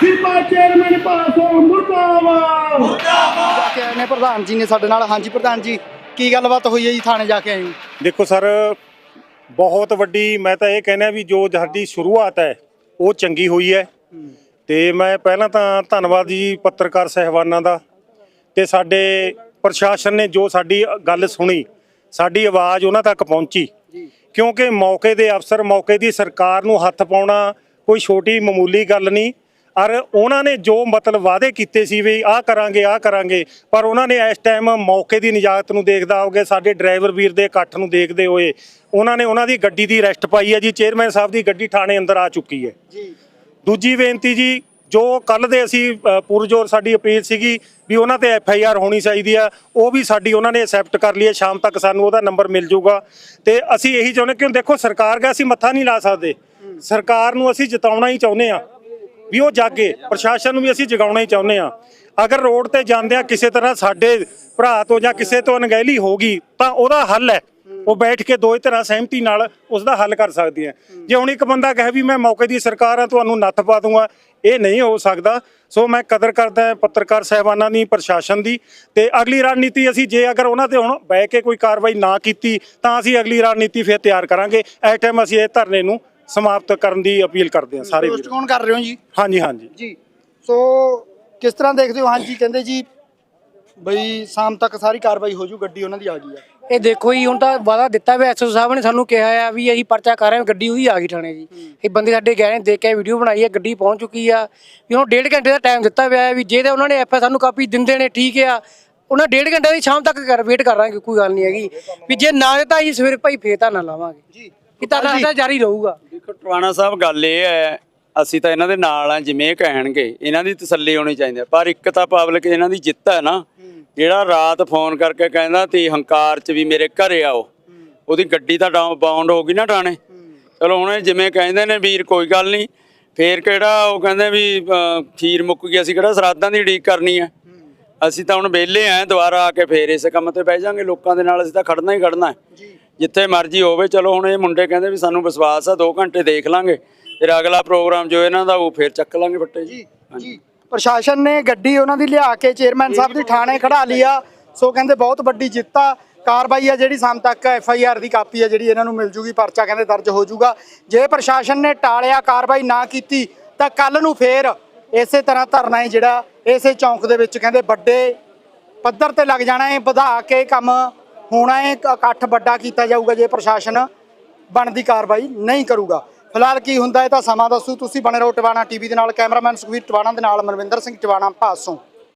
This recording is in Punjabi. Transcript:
ਸਿਪਾ ਚੇਅਰਮੈਨ ਪਾਸੋਂ ਮੁਰਦਾਬਾਦ। ਜਾ ਕੇ ਆਏ ਨੇ ਪ੍ਰਧਾਨ ਜੀ ਨੇ ਸਾਡੇ ਨਾਲ। ਹਾਂਜੀ ਪ੍ਰਧਾਨ ਜੀ ਕੀ ਗੱਲਬਾਤ ਹੋਈ ਹੈ ਜੀ ਥਾਣੇ ਜਾ ਕੇ ਆਏ ਹੋ? ਦੇਖੋ ਸਰ ਬਹੁਤ ਵੱਡੀ ਮੈਂ ਤਾਂ ਇਹ ਕਹਿੰਦਾ ਵੀ ਜੋ ਸਾਡੀ ਸ਼ੁਰੂਆਤ ਹੈ ਉਹ ਚੰਗੀ ਹੋਈ ਹੈ। ਤੇ ਮੈਂ ਪਹਿਲਾਂ ਤਾਂ ਧੰਨਵਾਦ ਜੀ ਪੱਤਰਕਾਰ ਸਹਿਬਾਨਾਂ ਦਾ। ਤੇ ਸਾਡੇ ਪ੍ਰਸ਼ਾਸਨ ਨੇ ਜੋ ਸਾਡੀ ਗੱਲ ਸੁਣੀ ਸਾਡੀ ਆਵਾਜ਼ ਉਹਨਾਂ ਤੱਕ ਪਹੁੰਚੀ। ਕਿਉਂਕਿ ਮੌਕੇ ਦੇ ਅਫਸਰ ਮੌਕੇ ਦੀ ਸਰਕਾਰ ਨੂੰ ਹੱਥ ਪਾਉਣਾ ਕੋਈ ਛੋਟੀ ਮਾਮੂਲੀ ਗੱਲ ਨਹੀਂ। ਔਰ ਉਹਨਾਂ ਨੇ ਜੋ ਮਤਲਬ ਵਾਅਦੇ ਕੀਤੇ ਸੀ ਵੀ ਆਹ ਕਰਾਂਗੇ ਆਹ ਕਰਾਂਗੇ ਪਰ ਉਹਨਾਂ ਨੇ ਇਸ ਟਾਈਮ ਮੌਕੇ ਦੀ ਨਿਜਾਤ ਨੂੰ ਦੇਖਦਾ ਹੋਗੇ ਸਾਡੇ ਡਰਾਈਵਰ ਵੀਰ ਦੇ ਇਕੱਠ ਨੂੰ ਦੇਖਦੇ ਹੋਏ ਉਹਨਾਂ ਨੇ ਉਹਨਾਂ ਦੀ ਗੱਡੀ ਦੀ ਰੈਸਟ ਪਾਈ ਹੈ ਜੀ ਚੇਅਰਮੈਨ ਸਾਹਿਬ ਦੀ ਗੱਡੀ ਥਾਣੇ ਅੰਦਰ ਆ ਚੁੱਕੀ ਹੈ। ਜੀ। ਦੂਜੀ ਬੇਨਤੀ ਜੀ ਜੋ ਕੱਲ ਦੇ ਅਸੀਂ ਪੁਰਜੋਰ ਸਾਡੀ ਅਪੀਲ ਸੀਗੀ ਵੀ ਉਹਨਾਂ ਤੇ ਐਫ ਆਈ ਆਰ ਹੋਣੀ ਚਾਹੀਦੀ ਆ ਉਹ ਵੀ ਸਾਡੀ ਉਹਨਾਂ ਨੇ ਐਕਸੈਪਟ ਕਰ ਲਈ ਹੈ ਸ਼ਾਮ ਤੱਕ ਸਾਨੂੰ ਉਹਦਾ ਨੰਬਰ ਮਿਲ ਜਾਊਗਾ। ਤੇ ਅਸੀਂ ਇਹੀ ਚਾਹੁੰਦੇ ਕਿਉਂ ਦੇਖੋ ਸਰਕਾਰ ਦਾ ਅਸੀਂ ਮੱਥਾ ਨਹੀਂ ਲਾ ਸਕਦੇ। ਸਰਕਾਰ ਨੂੰ ਅਸੀਂ ਜਿਤਾਉਣਾ ਹੀ ਚਾਹੁੰਦੇ ਆ ਵੀ ਉਹ ਜਾਗੇ। ਪ੍ਰਸ਼ਾਸਨ ਨੂੰ ਵੀ ਅਸੀਂ ਜਗਾਉਣਾ ਹੀ ਚਾਹੁੰਦੇ ਆ ਅਗਰ ਰੋਡ ਤੇ ਜਾਂਦਿਆਂ ਕਿਸੇ ਤਰ੍ਹਾਂ ਸਾਡੇ ਭਰਾ ਤੋਂ ਜਾਂ ਕਿਸੇ ਤੋਂ ਅਣਗਹਿਲੀ ਹੋ ਗਈ, ਤਾਂ ਉਹਦਾ ਹੱਲ ਹੈ। ਉਹ ਬੈਠ ਕੇ ਦੋਏ ਤਰ੍ਹਾਂ ਸਹਿਮਤੀ ਨਾਲ ਉਸ ਦਾ ਹੱਲ ਕਰ ਸਕਦੀ ਹੈ। ਜੇ ਹੁਣ ਇੱਕ ਬੰਦਾ ਕਹੇ ਵੀ ਮੈਂ ਮੌਕੇ ਦੀ ਸਰਕਾਰ ਆ ਤੁਹਾਨੂੰ ਨੱਥ ਪਾ ਦੂੰਗਾ, ਇਹ ਨਹੀਂ ਹੋ ਸਕਦਾ। ਸੋ ਮੈਂ ਕਦਰ ਕਰਦਾ ਪੱਤਰਕਾਰ ਸਹਿਬਾਨਾਂ ਦੀ, ਪ੍ਰਸ਼ਾਸਨ ਦੀ। ਤੇ ਅਗਲੀ ਰਣਨੀਤੀ ਅਸੀਂ ਜੇ ਅਗਰ ਉਹਨਾਂ ਤੇ ਹੁਣ ਬਹਿ ਕੇ ਕੋਈ ਕਾਰਵਾਈ ਨਾ ਕੀਤੀ, ਤਾਂ ਅਸੀਂ ਅਗਲੀ ਰਣਨੀਤੀ ਫਿਰ ਤਿਆਰ ਕਰਾਂਗੇ। ਇਸ ਟਾਈਮ ਅਸੀਂ ਇਹ ਧਰਨੇ ਨੂੰ ਸਮਾਪਤ ਕਰਨ ਦੀ ਅਪੀਲ ਕਰਦੇ ਹਾਂ ਸਾਰੇ ਵੀਰ। ਕੌਣ ਕਰ ਰਹੇ ਹੋ ਜੀ? ਹਾਂਜੀ ਹਾਂਜੀ। ਜੀ। ਸੋ ਕਿਸ ਤਰ੍ਹਾਂ ਦੇਖਦੇ ਹੋ? ਹਾਂਜੀ ਕਹਿੰਦੇ ਜੀ ਬਈ ਸ਼ਾਮ ਤੱਕ ਸਾਰੀ ਕਾਰਵਾਈ ਹੋ ਜੂ ਗੱਡੀ ਉਹਨਾਂ ਦੀ ਆ ਗਈ ਆ। ਇਹ ਦੇਖੋ ਜੀ ਹੁਣ ਤਾਂ ਵਾਦਾ ਦਿੱਤਾ ਹੋਇਆ ਐਸਓ ਸਾਹਿਬ ਨੇ ਸਾਨੂੰ ਕਿਹਾ ਆ ਵੀ ਅਸੀਂ ਪਰਚਾ ਕਰ ਰਹੇ ਹਾਂ ਗੱਡੀ ਉਹਦੀ ਆ ਗਈ ਥਾਣੇ ਜੀ। ਇਹ ਬੰਦੇ ਸਾਡੇ ਗਏ ਨੇ ਦੇਖ ਕੇ ਵੀਡੀਓ ਬਣਾਈ ਹੈ ਗੱਡੀ ਪਹੁੰਚ ਚੁੱਕੀ ਆ। ਵੀ ਹੁਣ ਡੇਢ ਘੰਟੇ ਦਾ ਟਾਈਮ ਦਿੱਤਾ ਹੋਇਆ ਹੈ ਵੀ ਜੇ ਤਾਂ ਉਹਨਾਂ ਨੇ ਐਫ ਸਾਨੂੰ ਕਾਪੀ ਦਿੰਦੇ ਨੇ ਠੀਕ ਆ। ਉਹਨਾਂ ਡੇਢ ਘੰਟੇ ਦੀ ਸ਼ਾਮ ਤੱਕ ਕਰ ਵੇਟ ਕਰ ਰਾਂਗੇ ਕੋਈ ਗੱਲ ਨਹੀਂ ਹੈਗੀ। ਵੀ ਜੇ ਨਾ ਦਿੱਤਾ ਅਸੀਂ ਸਵੇਰੇ ਭਾਈ ਫੇਰ ਤਾਂ ਨਾ ਲਾਵਾਂਗੇ। ਜੀ। ਇਹ ਤਾਂ ਤਾਂ ਜਾਰੀ ਰਹੂਗਾ। ਦੇਖੋ ਟਵਾਣਾ ਸਾਹਿਬ ਗੱਲ ਇਹ ਹੈ ਅਸੀਂ ਤਾਂ ਇਹਨਾਂ ਦੇ ਨਾਲ ਆ ਜਿਵੇਂ ਕਹਿਣਗੇ ਇਹਨਾਂ ਦੀ ਤਸੱਲੀ ਹੋਣੀ ਚਾਹੀਦੀ ਹੈ। ਪਰ ਇੱਕ ਤਾਂ ਪਬਲਿਕ ਇਹਨਾਂ ਦੀ ਜਿੱਤ ਹੈ ਨਾ ਜਿਹੜਾ ਰਾਤ ਫੋਨ ਕਰਕੇ ਕਹਿੰਦਾ ਤੀ ਹੰਕਾਰ 'ਚ ਵੀ ਮੇਰੇ ਘਰੇ ਆਓ ਉਹਦੀ ਗੱਡੀ ਤਾਂ ਡਾਊਨ ਬਾਉਂਡ ਹੋ ਗਈ ਨਾ ਟਾਣੇ ਚਲੋ ਹੁਣ ਜਿਵੇਂ ਕਹਿੰਦੇ ਨੇ ਵੀਰ ਕੋਈ ਗੱਲ ਨਹੀਂ ਫੇਰ ਕਿਹੜਾ ਉਹ ਕਹਿੰਦੇ ਵੀ ਖੀਰ ਮੁੱਕ ਗਈ ਅਸੀਂ ਕਿਹੜਾ ਸਰਾਦਾਂ ਦੀ ਉਡੀਕ ਕਰਨੀ ਹੈ। ਅਸੀਂ ਤਾਂ ਹੁਣ ਵਿਹਲੇ ਆਂ ਦੁਬਾਰਾ ਆ ਕੇ ਫੇਰ ਇਸੇ ਕੰਮ ਤੇ ਬਹਿ ਜਾਾਂਗੇ ਲੋਕਾਂ ਦੇ ਨਾਲ ਅਸੀਂ ਤਾਂ ਖੜਨਾ ਹੀ ਖੜਨਾ ਹੈ। ਜਿੱਥੇ ਮਰਜ਼ੀ ਹੋਵੇ ਚਲੋ ਹੁਣ ਇਹ ਮੁੰਡੇ ਕਹਿੰਦੇ ਵੀ ਸਾਨੂੰ ਵਿਸ਼ਵਾਸ ਆ 2 ਘੰਟੇ ਦੇਖ ਲਾਂਗੇ। ਫਿਰ ਅਗਲਾ ਪ੍ਰੋਗਰਾਮ ਜੋ ਇਹਨਾਂ ਦਾ ਉਹ ਫੇਰ ਚੱਕ ਲਾਂਗੇ ਫੱਟੇ ਜੀ। ਜੀ ਪ੍ਰਸ਼ਾਸਨ ਨੇ ਗੱਡੀ ਉਹਨਾਂ ਦੀ ਲਿਆ ਕੇ ਚੇਅਰਮੈਨ ਸਾਹਿਬ ਦੀ ਥਾਣੇ ਖੜਾ ਲਈ ਆ ਸੋ ਕਹਿੰਦੇ ਬਹੁਤ ਵੱਡੀ ਜਿੱਤ ਆ। ਕਾਰਵਾਈ ਆ ਜਿਹੜੀ ਸ਼ਾਮ ਤੱਕ ਐਫ ਆਈ ਆਰ ਦੀ ਕਾਪੀ ਆ ਜਿਹੜੀ ਇਹਨਾਂ ਨੂੰ ਮਿਲ ਜੂਗੀ ਪਰਚਾ ਕਹਿੰਦੇ ਦਰਜ ਹੋ ਜੂਗਾ। ਜੇ ਪ੍ਰਸ਼ਾਸਨ ਨੇ ਟਾਲਿਆ ਕਾਰਵਾਈ ਨਾ ਕੀਤੀ ਤਾਂ ਕੱਲ ਨੂੰ ਫੇਰ ਇਸੇ ਤਰ੍ਹਾਂ ਧਰਨਾ ਹੈ ਜਿਹੜਾ ਇਸੇ ਚੌਂਕ ਦੇ ਵਿੱਚ ਕਹਿੰਦੇ ਵੱਡੇ ਪੱਧਰ ਤੇ ਲੱਗ ਜਾਣਾ ਹੈ ਵਧਾ ਕੇ ਕੰਮ ਹੋਣਾ ਹੈ ਇਕੱਠ ਵੱਡਾ ਕੀਤਾ ਜਾਊਗਾ ਜੇ ਪ੍ਰਸ਼ਾਸਨ ਬਣਦੀ ਕਾਰਵਾਈ ਨਹੀਂ ਕਰੂਗਾ। ਫਿਲਹਾਲ ਕੀ ਹੁੰਦਾ ਇਹ ਤਾਂ ਸਮਾਂ ਦੱਸੂ। ਤੁਸੀਂ ਬਣੇ ਰਹੋ ਟਿਵਾਣਾ ਟੀਵੀ ਦੇ ਨਾਲ, ਕੈਮਰਾਮੈਨ ਸੁਖਵੀਰ ਟਵਾਣਾ ਦੇ ਨਾਲ, ਮਨਵਿੰਦਰ ਸਿੰਘ ਟਵਾਣਾ ਭਾਸੋਂ